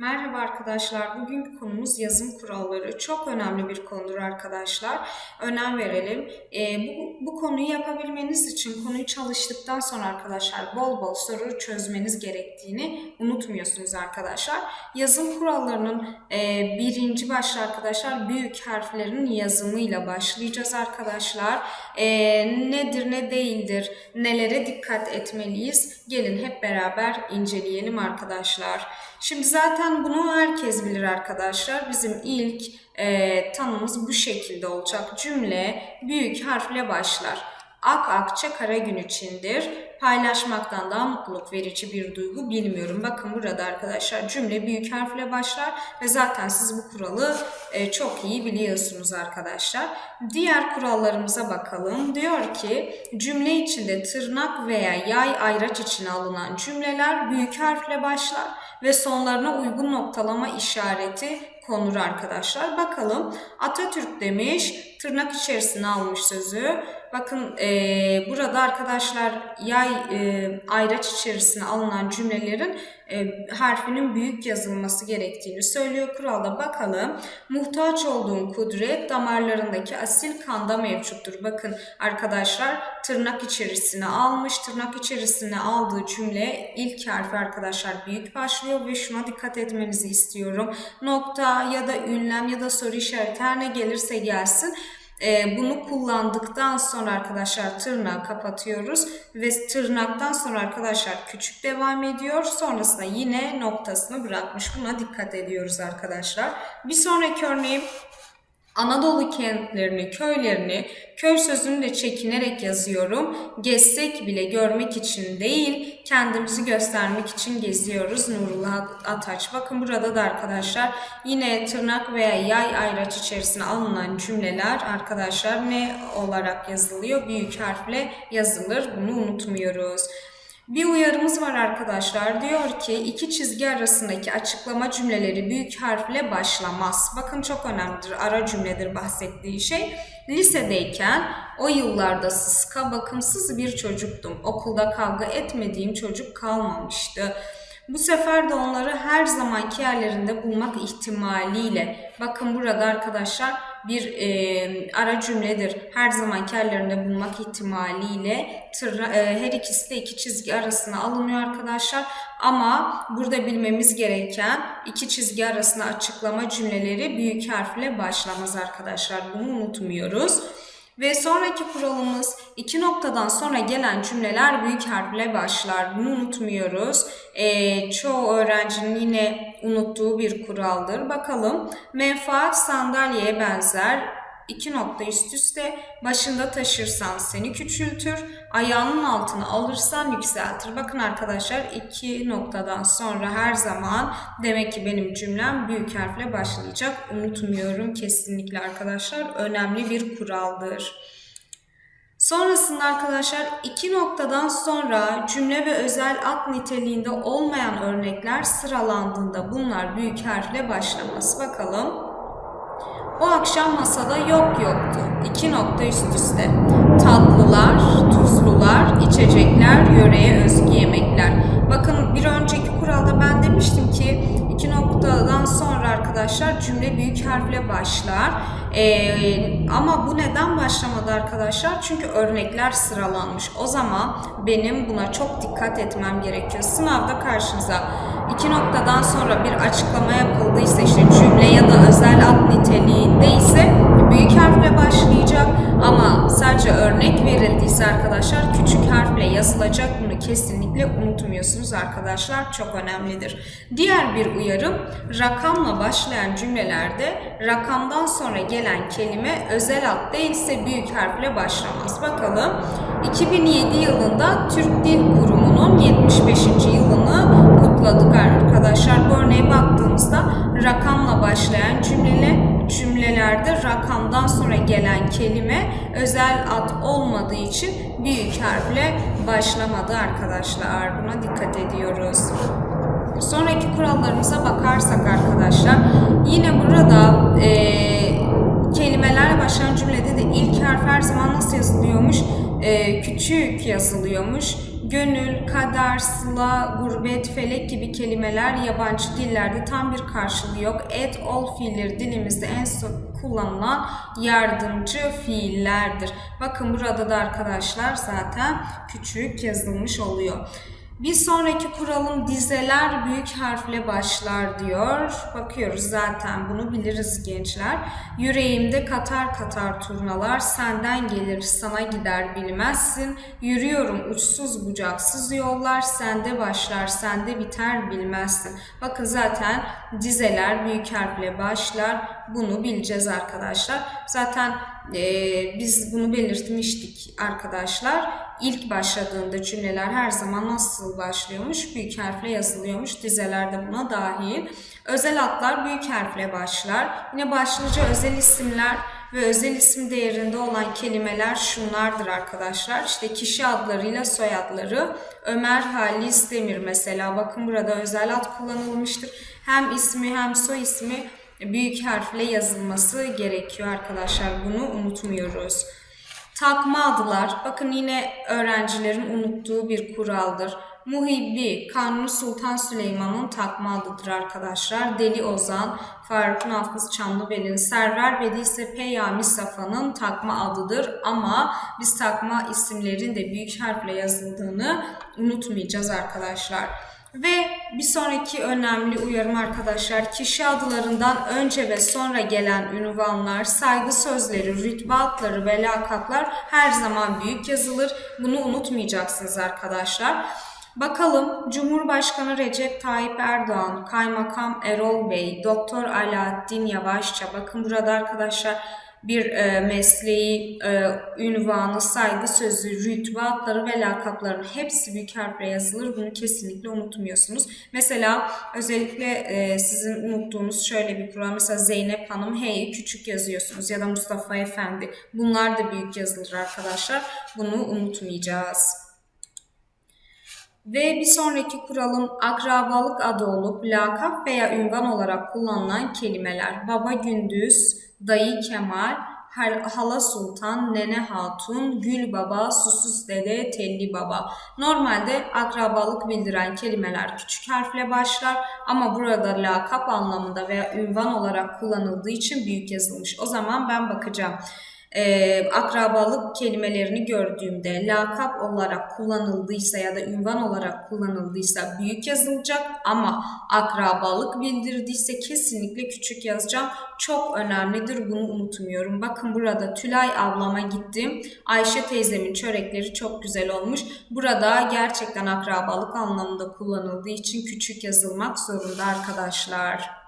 Merhaba arkadaşlar. Bugünkü konumuz yazım kuralları. Çok önemli bir konudur arkadaşlar. Önem verelim. Ee, bu, bu konuyu yapabilmeniz için konuyu çalıştıktan sonra arkadaşlar bol bol soru çözmeniz gerektiğini unutmuyorsunuz arkadaşlar. Yazım kurallarının e, birinci başta arkadaşlar büyük harflerin yazımıyla başlayacağız arkadaşlar. E, nedir ne değildir, nelere dikkat etmeliyiz? Gelin hep beraber inceleyelim arkadaşlar. Şimdi zaten bunu herkes bilir arkadaşlar. Bizim ilk e, tanımız bu şekilde olacak. Cümle büyük harfle başlar. Ak akça kara gün içindir. Paylaşmaktan daha mutluluk verici bir duygu bilmiyorum. Bakın burada arkadaşlar cümle büyük harfle başlar ve zaten siz bu kuralı e, çok iyi biliyorsunuz arkadaşlar. Diğer kurallarımıza bakalım. Diyor ki cümle içinde tırnak veya yay ayraç içine alınan cümleler büyük harfle başlar ve sonlarına uygun noktalama işareti konur arkadaşlar. Bakalım Atatürk demiş tırnak içerisine almış sözü. Bakın e, burada arkadaşlar yay e, ayraç içerisine alınan cümlelerin e, harfinin büyük yazılması gerektiğini söylüyor kuralda. Bakalım muhtaç olduğun kudret damarlarındaki asil kanda mevcuttur. Bakın arkadaşlar tırnak içerisine almış. Tırnak içerisine aldığı cümle ilk harfi arkadaşlar büyük başlıyor ve şuna dikkat etmenizi istiyorum. Nokta ya da ünlem ya da soru işareti her ne gelirse gelsin e, bunu kullandıktan sonra arkadaşlar tırnağı kapatıyoruz ve tırnaktan sonra arkadaşlar küçük devam ediyor. Sonrasında yine noktasını bırakmış. Buna dikkat ediyoruz arkadaşlar. Bir sonraki örneğim Anadolu kentlerini, köylerini, köy sözünü de çekinerek yazıyorum. Gezsek bile görmek için değil, kendimizi göstermek için geziyoruz. Nurullah Ataç. Bakın burada da arkadaşlar yine tırnak veya yay ayraç içerisine alınan cümleler arkadaşlar ne olarak yazılıyor? Büyük harfle yazılır. Bunu unutmuyoruz. Bir uyarımız var arkadaşlar. Diyor ki iki çizgi arasındaki açıklama cümleleri büyük harfle başlamaz. Bakın çok önemlidir. Ara cümledir bahsettiği şey. Lisedeyken o yıllarda sıska bakımsız bir çocuktum. Okulda kavga etmediğim çocuk kalmamıştı. Bu sefer de onları her zamanki yerlerinde bulmak ihtimaliyle. Bakın burada arkadaşlar bir e, ara cümledir. Her zamanki yerlerinde bulmak ihtimaliyle tırna, e, her ikisi de iki çizgi arasına alınıyor arkadaşlar. Ama burada bilmemiz gereken iki çizgi arasında açıklama cümleleri büyük harfle başlamaz arkadaşlar. Bunu unutmuyoruz. Ve sonraki kuralımız iki noktadan sonra gelen cümleler büyük harfle başlar. Bunu unutmuyoruz. Ee, çoğu öğrencinin yine unuttuğu bir kuraldır. Bakalım menfaat sandalyeye benzer. İki nokta üst üste başında taşırsan seni küçültür, ayağının altına alırsan yükseltir. Bakın arkadaşlar iki noktadan sonra her zaman demek ki benim cümlem büyük harfle başlayacak. Unutmuyorum kesinlikle arkadaşlar. Önemli bir kuraldır. Sonrasında arkadaşlar iki noktadan sonra cümle ve özel ad niteliğinde olmayan örnekler sıralandığında bunlar büyük harfle başlamaz. Bakalım. O akşam masada yok yoktu. İki nokta üst üste. Tatlılar, tuzlular, içecekler, yöreye özgü yemekler. Bakın bir önceki kuralda ben demiştim ki iki noktadan sonra arkadaşlar cümle büyük harfle başlar. Ee, ama bu neden başlamadı arkadaşlar? Çünkü örnekler sıralanmış. O zaman benim buna çok dikkat etmem gerekiyor. Sınavda karşınıza iki noktadan sonra bir açıklama yapıldıysa arkadaşlar küçük harfle yazılacak bunu kesinlikle unutmuyorsunuz arkadaşlar çok önemlidir. Diğer bir uyarım rakamla başlayan cümlelerde rakamdan sonra gelen kelime özel ad değilse büyük harfle başlamaz. Bakalım 2007 yılında Türk Dil Kurumu'nun 75. yılını kutladık arkadaşlar. Bu örneğe baktığımızda rakamla başlayan cümlele cümlelerde rakamdan sonra gelen kelime özel ad olmadığı için büyük harfle başlamadı arkadaşlar. Buna dikkat ediyoruz. Sonraki kurallarımıza bakarsak arkadaşlar yine burada e, kelimelerle başlayan cümlede de ilk harf her zaman nasıl yazılıyormuş? E, küçük yazılıyormuş. Gönül, kader, sıla, gurbet, felek gibi kelimeler yabancı dillerde tam bir karşılığı yok. Et, ol fiilleri dilimizde en sık kullanılan yardımcı fiillerdir. Bakın burada da arkadaşlar zaten küçük yazılmış oluyor. Bir sonraki kuralım dizeler büyük harfle başlar diyor. Bakıyoruz zaten bunu biliriz gençler. Yüreğimde katar katar turnalar senden gelir sana gider bilmezsin. Yürüyorum uçsuz bucaksız yollar sende başlar sende biter bilmezsin. Bakın zaten dizeler büyük harfle başlar. Bunu bileceğiz arkadaşlar. Zaten e, biz bunu belirtmiştik arkadaşlar. İlk başladığında cümleler her zaman nasıl başlıyormuş? Büyük harfle yazılıyormuş. Dizeler de buna dahil. Özel adlar büyük harfle başlar. Yine başlıca özel isimler ve özel isim değerinde olan kelimeler şunlardır arkadaşlar. İşte kişi adlarıyla soyadları. Ömer Halis Demir mesela. Bakın burada özel ad kullanılmıştır. Hem ismi hem soy ismi büyük harfle yazılması gerekiyor arkadaşlar. Bunu unutmuyoruz. Takma adlar. Bakın yine öğrencilerin unuttuğu bir kuraldır. Muhibbi, Kanuni Sultan Süleyman'ın takma adıdır arkadaşlar. Deli Ozan, Faruk Nafız Çamlıbel'in, Server Bedi Peyami Safa'nın takma adıdır. Ama biz takma isimlerin de büyük harfle yazıldığını unutmayacağız arkadaşlar. Ve bir sonraki önemli uyarım arkadaşlar kişi adlarından önce ve sonra gelen ünvanlar, saygı sözleri, rütbe adları ve lakaplar her zaman büyük yazılır. Bunu unutmayacaksınız arkadaşlar. Bakalım Cumhurbaşkanı Recep Tayyip Erdoğan, Kaymakam Erol Bey, Doktor Alaaddin Yavaşça. Bakın burada arkadaşlar bir e, mesleği, e, ünvanı, saygı sözü, rütbe adları ve lakapların hepsi büyük harfle yazılır. Bunu kesinlikle unutmuyorsunuz. Mesela özellikle e, sizin unuttuğunuz şöyle bir kural. Mesela Zeynep Hanım H'yi küçük yazıyorsunuz ya da Mustafa Efendi. Bunlar da büyük yazılır arkadaşlar. Bunu unutmayacağız. Ve bir sonraki kuralım akrabalık adı olup lakap veya ünvan olarak kullanılan kelimeler. Baba Gündüz, Dayı Kemal, Hala Sultan, Nene Hatun, Gül Baba, Susuz Dede, Telli Baba. Normalde akrabalık bildiren kelimeler küçük harfle başlar ama burada lakap anlamında veya ünvan olarak kullanıldığı için büyük yazılmış. O zaman ben bakacağım e, akrabalık kelimelerini gördüğümde lakap olarak kullanıldıysa ya da ünvan olarak kullanıldıysa büyük yazılacak ama akrabalık bildirdiyse kesinlikle küçük yazacağım. Çok önemlidir bunu unutmuyorum. Bakın burada Tülay ablama gittim. Ayşe teyzemin çörekleri çok güzel olmuş. Burada gerçekten akrabalık anlamında kullanıldığı için küçük yazılmak zorunda arkadaşlar.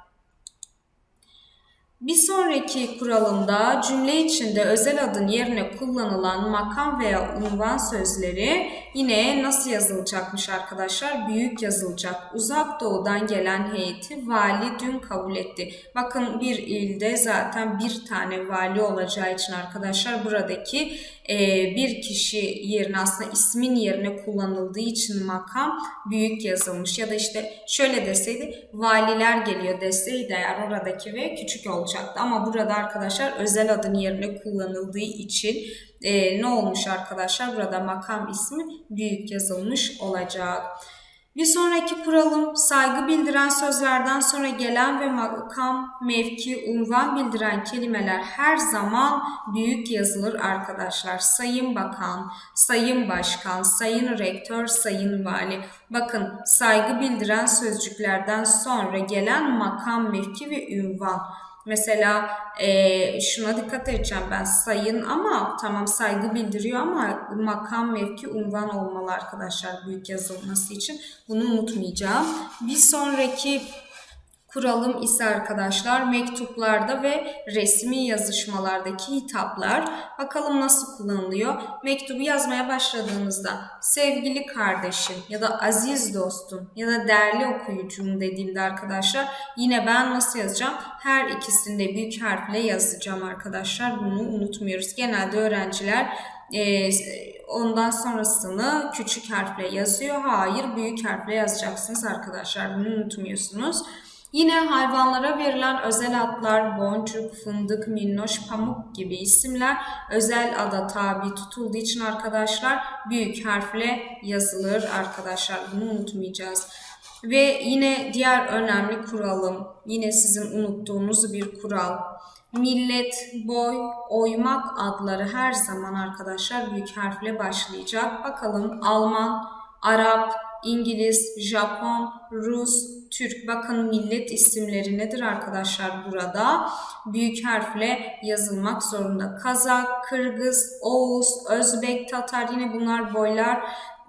Bir sonraki kuralımda cümle içinde özel adın yerine kullanılan makam veya unvan sözleri yine nasıl yazılacakmış arkadaşlar? Büyük yazılacak. Uzak doğudan gelen heyeti vali dün kabul etti. Bakın bir ilde zaten bir tane vali olacağı için arkadaşlar buradaki e, bir kişi yerine aslında ismin yerine kullanıldığı için makam büyük yazılmış. Ya da işte şöyle deseydi valiler geliyor deseydi eğer oradaki ve küçük olacaktı. Ama burada arkadaşlar özel adın yerine kullanıldığı için e, ne olmuş arkadaşlar? Burada makam ismi büyük yazılmış olacak. Bir sonraki kuralım saygı bildiren sözlerden sonra gelen ve makam, mevki, unvan bildiren kelimeler her zaman büyük yazılır arkadaşlar. Sayın Bakan, Sayın Başkan, Sayın Rektör, Sayın Vali. Bakın saygı bildiren sözcüklerden sonra gelen makam, mevki ve ünvan. Mesela e, şuna dikkat edeceğim ben sayın ama tamam saygı bildiriyor ama makam mevki unvan olmalı arkadaşlar büyük yazılması için. Bunu unutmayacağım. Bir sonraki Kuralım ise arkadaşlar mektuplarda ve resmi yazışmalardaki hitaplar. Bakalım nasıl kullanılıyor. Mektubu yazmaya başladığınızda sevgili kardeşim ya da aziz dostum ya da değerli okuyucum dediğimde arkadaşlar yine ben nasıl yazacağım? Her ikisinde büyük harfle yazacağım arkadaşlar. Bunu unutmuyoruz. Genelde öğrenciler e, ondan sonrasını küçük harfle yazıyor. Hayır büyük harfle yazacaksınız arkadaşlar. Bunu unutmuyorsunuz. Yine hayvanlara verilen özel adlar boncuk, fındık, minnoş, pamuk gibi isimler özel ada tabi tutulduğu için arkadaşlar büyük harfle yazılır arkadaşlar. Bunu unutmayacağız. Ve yine diğer önemli kuralım, yine sizin unuttuğunuz bir kural. Millet, boy, oymak adları her zaman arkadaşlar büyük harfle başlayacak. Bakalım Alman, Arap, İngiliz, Japon, Rus, Türk. Bakın millet isimleri nedir arkadaşlar burada? Büyük harfle yazılmak zorunda. Kazak, Kırgız, Oğuz, Özbek, Tatar yine bunlar boylar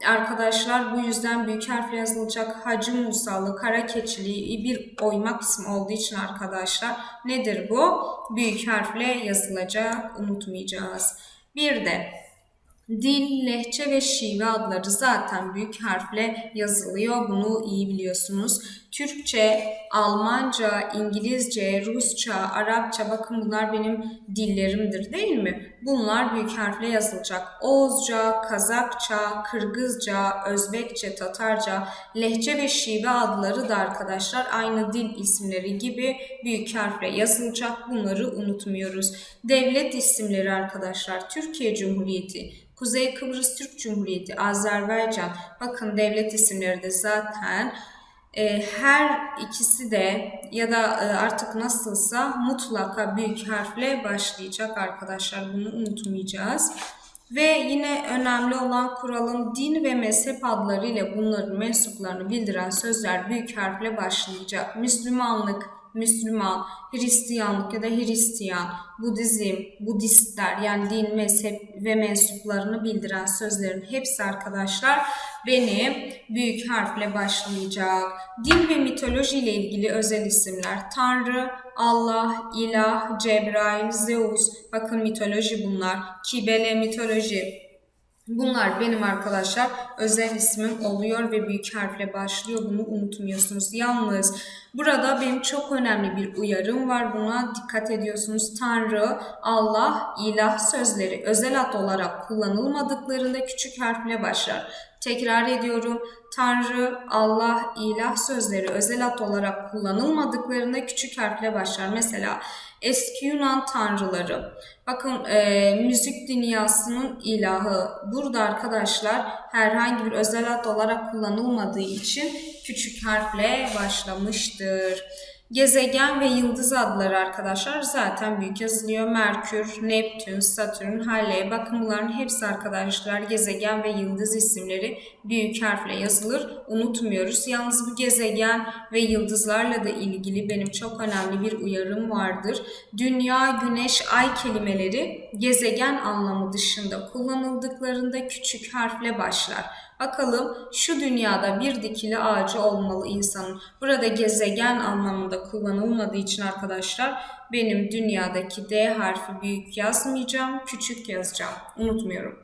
arkadaşlar bu yüzden büyük harfle yazılacak Hacı Musalı, Kara Keçili bir oymak ismi olduğu için arkadaşlar nedir bu? Büyük harfle yazılacak unutmayacağız. Bir de Dil, lehçe ve şive adları zaten büyük harfle yazılıyor. Bunu iyi biliyorsunuz. Türkçe, Almanca, İngilizce, Rusça, Arapça bakın bunlar benim dillerimdir değil mi? Bunlar büyük harfle yazılacak. Oğuzca, Kazakça, Kırgızca, Özbekçe, Tatarca, lehçe ve şive adları da arkadaşlar aynı dil isimleri gibi büyük harfle yazılacak. Bunları unutmuyoruz. Devlet isimleri arkadaşlar Türkiye Cumhuriyeti, Kuzey Kıbrıs Türk Cumhuriyeti, Azerbaycan. Bakın devlet isimleri de zaten e, her ikisi de ya da e, artık nasılsa mutlaka büyük harfle başlayacak arkadaşlar. Bunu unutmayacağız. Ve yine önemli olan kuralın din ve mezhep adları ile bunların mensuplarını bildiren sözler büyük harfle başlayacak. Müslümanlık, Müslüman, Hristiyanlık ya da Hristiyan, Budizm, Budistler yani din, mezhep ve mensuplarını bildiren sözlerin hepsi arkadaşlar benim büyük harfle başlayacak. Din ve mitoloji ile ilgili özel isimler Tanrı, Allah, İlah, Cebrail, Zeus. Bakın mitoloji bunlar. Kibele mitoloji. Bunlar benim arkadaşlar özel ismim oluyor ve büyük harfle başlıyor. Bunu unutmuyorsunuz. Yalnız burada benim çok önemli bir uyarım var. Buna dikkat ediyorsunuz. Tanrı, Allah, ilah sözleri özel ad olarak kullanılmadıklarında küçük harfle başlar. Tekrar ediyorum. Tanrı, Allah, ilah sözleri özel ad olarak kullanılmadıklarında küçük harfle başlar. Mesela eski Yunan tanrıları. Bakın e, müzik dünyasının ilahı. Burada arkadaşlar herhangi bir özel ad olarak kullanılmadığı için küçük harfle başlamıştır. Gezegen ve yıldız adları arkadaşlar zaten büyük yazılıyor. Merkür, Neptün, Satürn, Halley. Bakın bunların hepsi arkadaşlar gezegen ve yıldız isimleri büyük harfle yazılır. Unutmuyoruz. Yalnız bu gezegen ve yıldızlarla da ilgili benim çok önemli bir uyarım vardır. Dünya, güneş, ay kelimeleri gezegen anlamı dışında kullanıldıklarında küçük harfle başlar. Bakalım şu dünyada bir dikili ağacı olmalı insanın. Burada gezegen anlamında kullanılmadığı için arkadaşlar benim dünyadaki D harfi büyük yazmayacağım, küçük yazacağım. Unutmuyorum.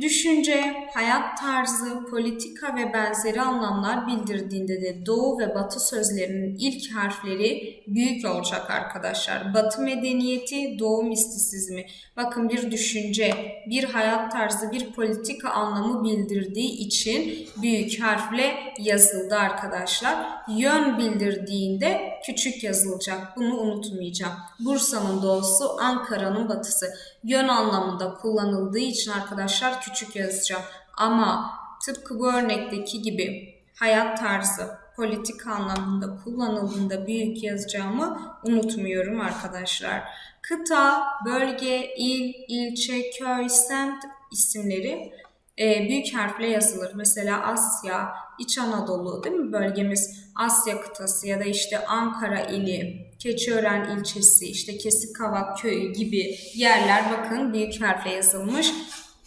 Düşünce, hayat tarzı, politika ve benzeri anlamlar bildirdiğinde de doğu ve batı sözlerinin ilk harfleri büyük olacak arkadaşlar. Batı medeniyeti, doğu mistisizmi. Bakın bir düşünce, bir hayat tarzı, bir politika anlamı bildirdiği için büyük harfle yazıldı arkadaşlar. Yön bildirdiğinde küçük yazılacak. Bunu unutmayacağım. Bursa'nın doğusu, Ankara'nın batısı. Yön anlamında kullanıldığı için arkadaşlar küçük yazacağım. Ama tıpkı bu örnekteki gibi hayat tarzı, politik anlamında kullanıldığında büyük yazacağımı unutmuyorum arkadaşlar. Kıta, bölge, il, ilçe, köy, semt isimleri e, büyük harfle yazılır. Mesela Asya, İç Anadolu değil mi bölgemiz Asya kıtası ya da işte Ankara ili, Keçiören ilçesi, işte Kesikavak köyü gibi yerler bakın büyük harfle yazılmış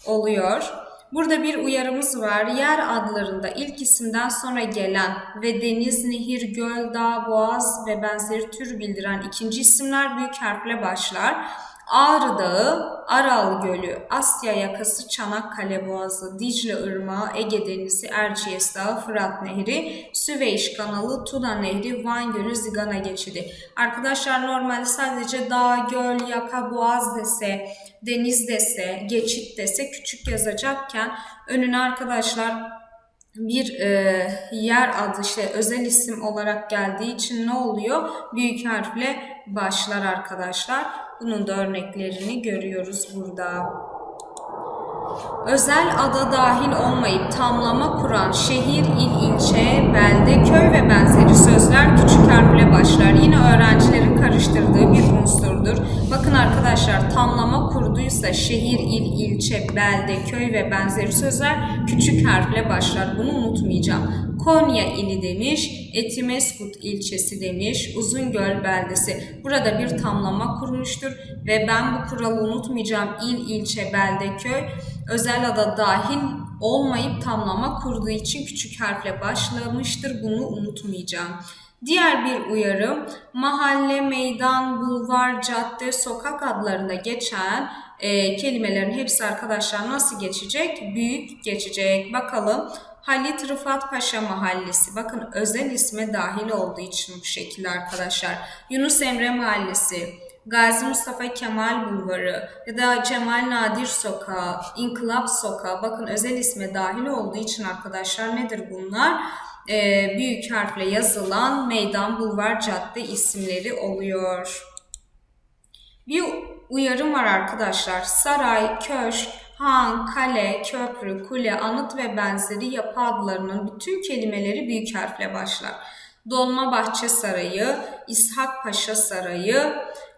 oluyor. Burada bir uyarımız var. Yer adlarında ilk isimden sonra gelen ve deniz, nehir, göl, dağ, boğaz ve benzeri tür bildiren ikinci isimler büyük harfle başlar. Ağrı Dağı, Aral Gölü, Asya yakası Çanakkale Boğazı, Dicle Irmağı, Ege Denizi, Erciyes Dağı, Fırat Nehri, Süveyş Kanalı, Tuna Nehri, Van Gölü, Zigana Geçidi. Arkadaşlar normalde sadece dağ, göl, yaka, boğaz dese, deniz dese, geçit dese küçük yazacakken önüne arkadaşlar bir e, yer adı işte özel isim olarak geldiği için ne oluyor? Büyük harfle başlar arkadaşlar. Bunun da örneklerini görüyoruz burada. Özel ada dahil olmayıp tamlama kuran şehir, il, ilçe, belde, köy ve benzeri sözler küçük harfle başlar. Yine öğrencilerin karıştırdığı bir unsurdur. Bakın arkadaşlar tamlama kurduysa şehir, il, ilçe, belde, köy ve benzeri sözler küçük harfle başlar. Bunu unutmayacağım. Konya ili demiş, Etimeskut ilçesi demiş, Uzungöl beldesi. Burada bir tamlama kurmuştur ve ben bu kuralı unutmayacağım. İl, ilçe, belde, köy özel ada dahil olmayıp tamlama kurduğu için küçük harfle başlamıştır. Bunu unutmayacağım. Diğer bir uyarım mahalle, meydan, bulvar, cadde, sokak adlarında geçen e, kelimelerin hepsi arkadaşlar nasıl geçecek? Büyük geçecek. Bakalım Halit Rıfat Paşa Mahallesi. Bakın özel isme dahil olduğu için bu şekilde arkadaşlar. Yunus Emre Mahallesi, Gazi Mustafa Kemal Bulvarı ya da Cemal Nadir Sokağı, İnkılap Sokağı. Bakın özel isme dahil olduğu için arkadaşlar nedir bunlar? Ee, büyük harfle yazılan meydan, bulvar, cadde isimleri oluyor. Bir uyarım var arkadaşlar. Saray, köşk, han, kale, köprü, kule, anıt ve benzeri yapı adlarının bütün kelimeleri büyük harfle başlar. Dolmabahçe Sarayı, İshak Paşa Sarayı,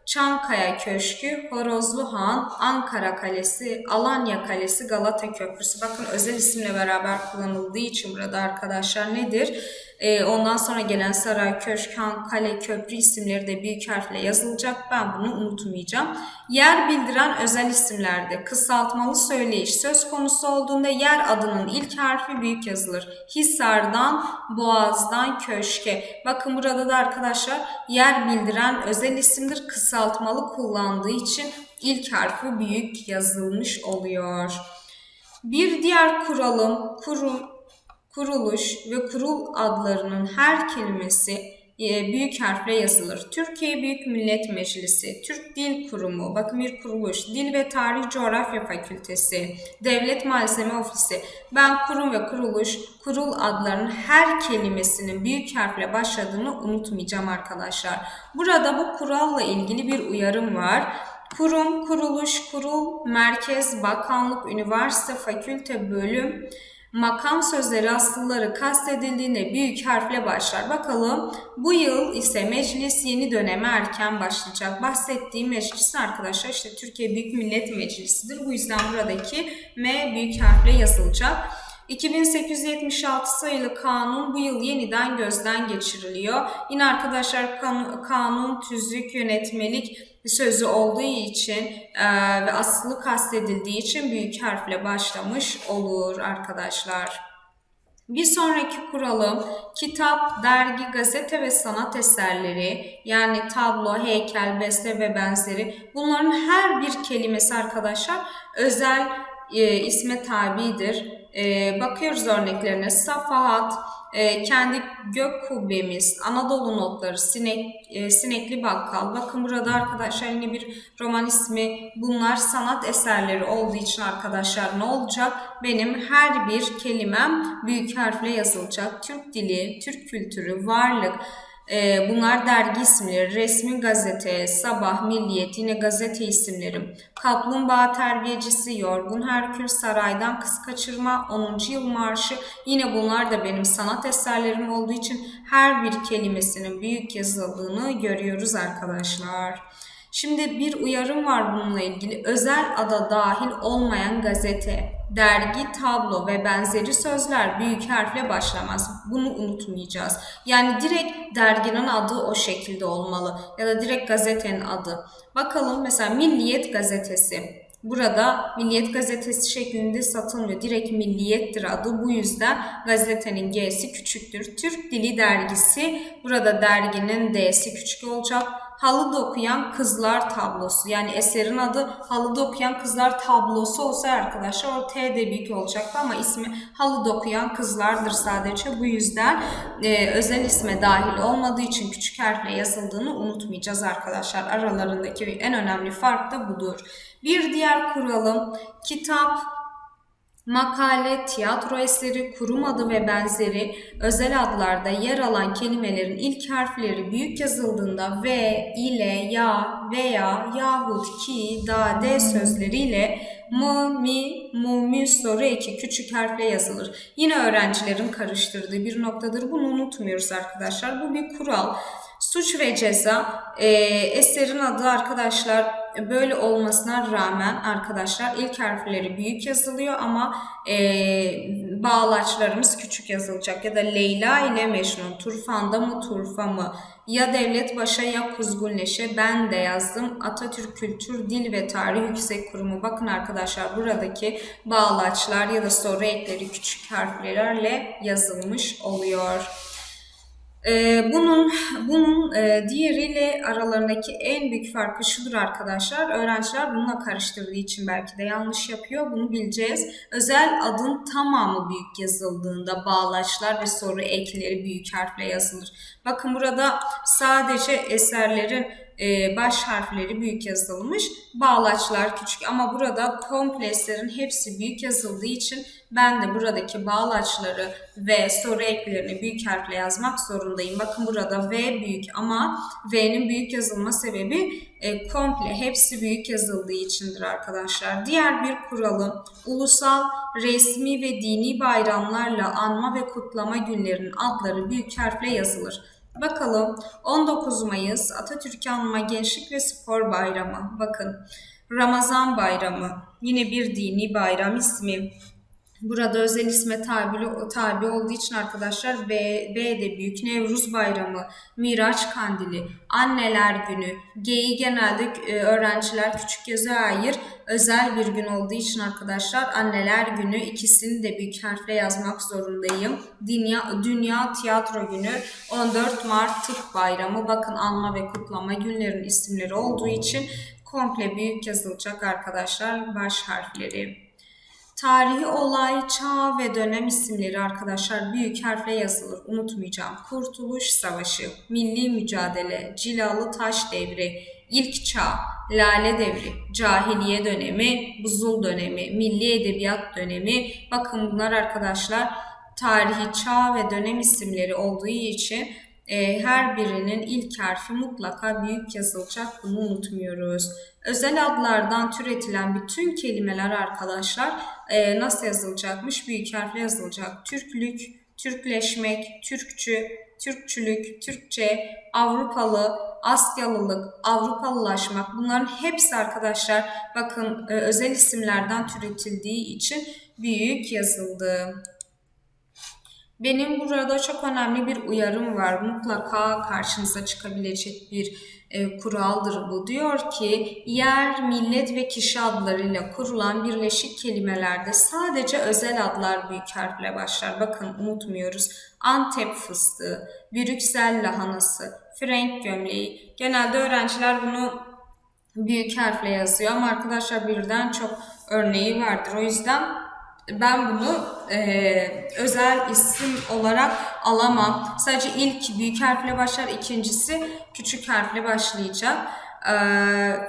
Çankaya Köşkü, Horozlu Han, Ankara Kalesi, Alanya Kalesi, Galata Köprüsü. Bakın özel isimle beraber kullanıldığı için burada arkadaşlar nedir? Ee, ondan sonra gelen saray, köşk, han, kale, köprü isimleri de büyük harfle yazılacak. Ben bunu unutmayacağım. Yer bildiren özel isimlerde kısaltmalı söyleyiş söz konusu olduğunda yer adının ilk harfi büyük yazılır. Hisar'dan, Boğaz'dan, köşke. Bakın burada da arkadaşlar yer bildiren özel isimdir. Kısaltmalı kullandığı için ilk harfi büyük yazılmış oluyor. Bir diğer kuralım kurum kuruluş ve kurul adlarının her kelimesi e, büyük harfle yazılır. Türkiye Büyük Millet Meclisi, Türk Dil Kurumu, bakın bir kuruluş, Dil ve Tarih Coğrafya Fakültesi, Devlet Malzeme Ofisi. Ben kurum ve kuruluş, kurul adlarının her kelimesinin büyük harfle başladığını unutmayacağım arkadaşlar. Burada bu kuralla ilgili bir uyarım var. Kurum, kuruluş, kurul, merkez, bakanlık, üniversite, fakülte, bölüm, makam sözleri asılları kastedildiğinde büyük harfle başlar. Bakalım bu yıl ise meclis yeni döneme erken başlayacak. Bahsettiğim meclis arkadaşlar işte Türkiye Büyük Millet Meclisi'dir. Bu yüzden buradaki M büyük harfle yazılacak. 2876 sayılı kanun bu yıl yeniden gözden geçiriliyor. Yine arkadaşlar kanun, kanun tüzük, yönetmelik sözü olduğu için e, ve aslı kastedildiği için büyük harfle başlamış olur arkadaşlar. Bir sonraki kuralım kitap, dergi, gazete ve sanat eserleri yani tablo, heykel, beste ve benzeri bunların her bir kelimesi arkadaşlar özel e, isme tabidir. E, bakıyoruz örneklerine safahat, e, kendi gök kubbemiz, Anadolu notları, sinek, e, sinekli bakkal. Bakın burada arkadaşlar yine bir roman ismi. Bunlar sanat eserleri olduğu için arkadaşlar ne olacak? Benim her bir kelimem büyük harfle yazılacak. Türk dili, Türk kültürü, varlık, ee, bunlar dergi isimleri, resmi gazete, sabah, milliyet, yine gazete isimlerim. Kaplumbağa terbiyecisi, yorgun Herkül, saraydan kız kaçırma, 10. yıl marşı. Yine bunlar da benim sanat eserlerim olduğu için her bir kelimesinin büyük yazıldığını görüyoruz arkadaşlar. Şimdi bir uyarım var bununla ilgili. Özel ada dahil olmayan gazete, dergi, tablo ve benzeri sözler büyük harfle başlamaz. Bunu unutmayacağız. Yani direkt derginin adı o şekilde olmalı ya da direkt gazetenin adı. Bakalım mesela Milliyet gazetesi. Burada Milliyet gazetesi şeklinde satılmıyor. Direkt Milliyettir adı. Bu yüzden gazetenin G'si küçüktür. Türk Dili Dergisi. Burada derginin D'si küçük olacak. Halı dokuyan kızlar tablosu. Yani eserin adı Halı dokuyan kızlar tablosu olsa arkadaşlar o T de büyük olacaktı ama ismi Halı dokuyan kızlardır sadece. Bu yüzden e, özel isme dahil olmadığı için küçük harfle yazıldığını unutmayacağız arkadaşlar. Aralarındaki en önemli fark da budur. Bir diğer kuralım kitap, makale, tiyatro eseri, kurum adı ve benzeri özel adlarda yer alan kelimelerin ilk harfleri büyük yazıldığında ve, ile, ya, veya, yahut, ki, da, de sözleriyle mı, mi, mu, mü soru eki küçük harfle yazılır. Yine öğrencilerin karıştırdığı bir noktadır. Bunu unutmuyoruz arkadaşlar. Bu bir kural. Suç ve ceza e, eserin adı arkadaşlar böyle olmasına rağmen arkadaşlar ilk harfleri büyük yazılıyor ama e, bağlaçlarımız küçük yazılacak. Ya da Leyla ile Mecnun, Turfan'da mı Turfa mı? Ya Devlet Başa ya Kuzgun Leşe ben de yazdım. Atatürk Kültür Dil ve Tarih Yüksek Kurumu. Bakın arkadaşlar buradaki bağlaçlar ya da soru ekleri küçük harflerle yazılmış oluyor. Ee, bunun bunun e, diğeriyle aralarındaki en büyük farkı şudur arkadaşlar. Öğrenciler bununla karıştırdığı için belki de yanlış yapıyor. Bunu bileceğiz. Özel adın tamamı büyük yazıldığında bağlaçlar ve soru ekleri büyük harfle yazılır. Bakın burada sadece eserlerin e, baş harfleri büyük yazılmış. Bağlaçlar küçük ama burada komplekslerin hepsi büyük yazıldığı için ben de buradaki bağlaçları ve soru eklerini büyük harfle yazmak zorundayım. Bakın burada V büyük ama V'nin büyük yazılma sebebi e, komple hepsi büyük yazıldığı içindir arkadaşlar. Diğer bir kuralım ulusal, resmi ve dini bayramlarla anma ve kutlama günlerinin adları büyük harfle yazılır. Bakalım 19 Mayıs Atatürk Anma Gençlik ve Spor Bayramı. Bakın Ramazan Bayramı yine bir dini bayram ismi. Burada özel isme tabi, tabi olduğu için arkadaşlar B, B de büyük. Nevruz Bayramı, Miraç Kandili, Anneler Günü. G'yi genelde e, öğrenciler küçük yazı ayır. Özel bir gün olduğu için arkadaşlar Anneler Günü ikisini de büyük harfle yazmak zorundayım. Dünya, Dünya Tiyatro Günü 14 Mart Tıp Bayramı. Bakın anma ve kutlama günlerin isimleri olduğu için komple büyük yazılacak arkadaşlar baş harfleri. Tarihi olay, çağ ve dönem isimleri arkadaşlar büyük harfle yazılır. Unutmayacağım. Kurtuluş Savaşı, Milli Mücadele, Cilalı Taş Devri, İlk Çağ, Lale Devri, Cahiliye Dönemi, Buzul Dönemi, Milli Edebiyat Dönemi. Bakın bunlar arkadaşlar tarihi çağ ve dönem isimleri olduğu için e, her birinin ilk harfi mutlaka büyük yazılacak. Bunu unutmuyoruz. Özel adlardan türetilen bütün kelimeler arkadaşlar e, nasıl yazılacakmış? Büyük harfle yazılacak. Türklük, Türkleşmek, Türkçü, Türkçülük, Türkçe, Avrupalı, Asyalılık, Avrupalılaşmak bunların hepsi arkadaşlar bakın e, özel isimlerden türetildiği için büyük yazıldı. Benim burada çok önemli bir uyarım var. Mutlaka karşınıza çıkabilecek bir e, kuraldır bu. Diyor ki yer, millet ve kişi adlarıyla kurulan birleşik kelimelerde sadece özel adlar büyük harfle başlar. Bakın unutmuyoruz. Antep fıstığı, Brüksel lahanası, Frank gömleği. Genelde öğrenciler bunu büyük harfle yazıyor ama arkadaşlar birden çok örneği vardır. O yüzden ben bunu e, özel isim olarak alamam. Sadece ilk büyük harfle başlar, ikincisi küçük harfle başlayacak. E,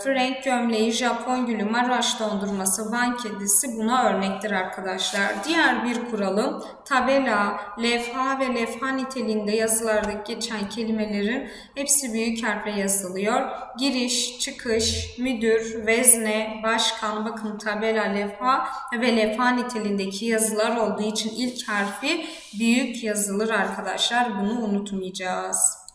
Frank gömleği, Japon gülü, Maraş dondurması, Van kedisi buna örnektir arkadaşlar. Diğer bir kuralım tabela, levha ve levha niteliğinde yazılardaki geçen kelimelerin hepsi büyük harfle yazılıyor. Giriş, çıkış, müdür, vezne, başkan, bakın tabela, levha ve levha niteliğindeki yazılar olduğu için ilk harfi büyük yazılır arkadaşlar. Bunu unutmayacağız.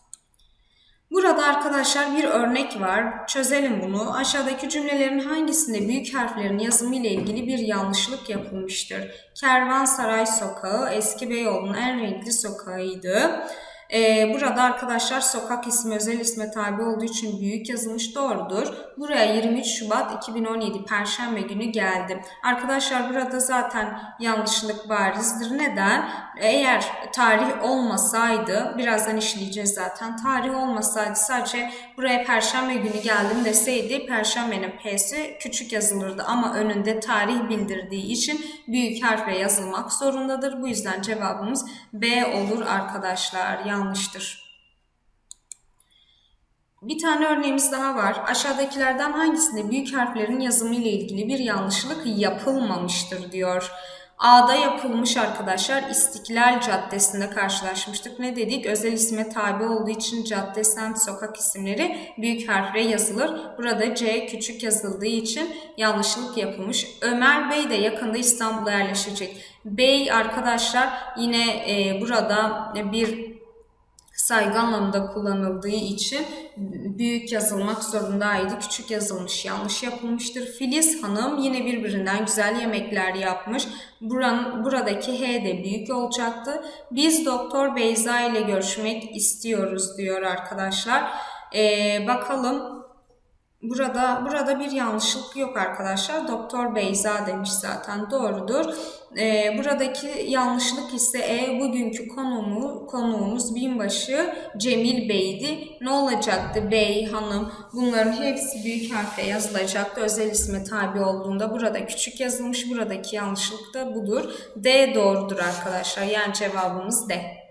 Burada arkadaşlar bir örnek var. Çözelim bunu. Aşağıdaki cümlelerin hangisinde büyük harflerin yazımı ile ilgili bir yanlışlık yapılmıştır? Kervansaray Sokağı eski Beyoğlu'nun en renkli sokağıydı. Ee, burada arkadaşlar sokak ismi özel isme tabi olduğu için büyük yazılmış doğrudur. Buraya 23 Şubat 2017 Perşembe günü geldim. Arkadaşlar burada zaten yanlışlık barizdir. Neden? Eğer tarih olmasaydı, birazdan işleyeceğiz zaten. Tarih olmasaydı sadece buraya Perşembe günü geldim deseydi Perşembenin P'si küçük yazılırdı. Ama önünde tarih bildirdiği için büyük harfle yazılmak zorundadır. Bu yüzden cevabımız B olur arkadaşlar. Yanlıştır. Bir tane örneğimiz daha var. Aşağıdakilerden hangisinde büyük harflerin yazımı ile ilgili bir yanlışlık yapılmamıştır diyor. A'da yapılmış arkadaşlar İstiklal Caddesi'nde karşılaşmıştık. Ne dedik? Özel isme tabi olduğu için cadde, semt, sokak isimleri büyük harfle yazılır. Burada C küçük yazıldığı için yanlışlık yapılmış. Ömer Bey de yakında İstanbul'a yerleşecek. Bey arkadaşlar yine e, burada bir saygı anlamında kullanıldığı için büyük yazılmak zorundaydı. Küçük yazılmış yanlış yapılmıştır. Filiz Hanım yine birbirinden güzel yemekler yapmış. Buranın, buradaki H de büyük olacaktı. Biz Doktor Beyza ile görüşmek istiyoruz diyor arkadaşlar. Ee, bakalım Burada burada bir yanlışlık yok arkadaşlar. Doktor Beyza demiş zaten doğrudur. Ee, buradaki yanlışlık ise e, bugünkü konumu konuğumuz binbaşı Cemil Bey'di. Ne olacaktı? Bey, hanım bunların hepsi büyük harfle yazılacaktı. Özel isme tabi olduğunda burada küçük yazılmış. Buradaki yanlışlık da budur. D doğrudur arkadaşlar. Yani cevabımız D.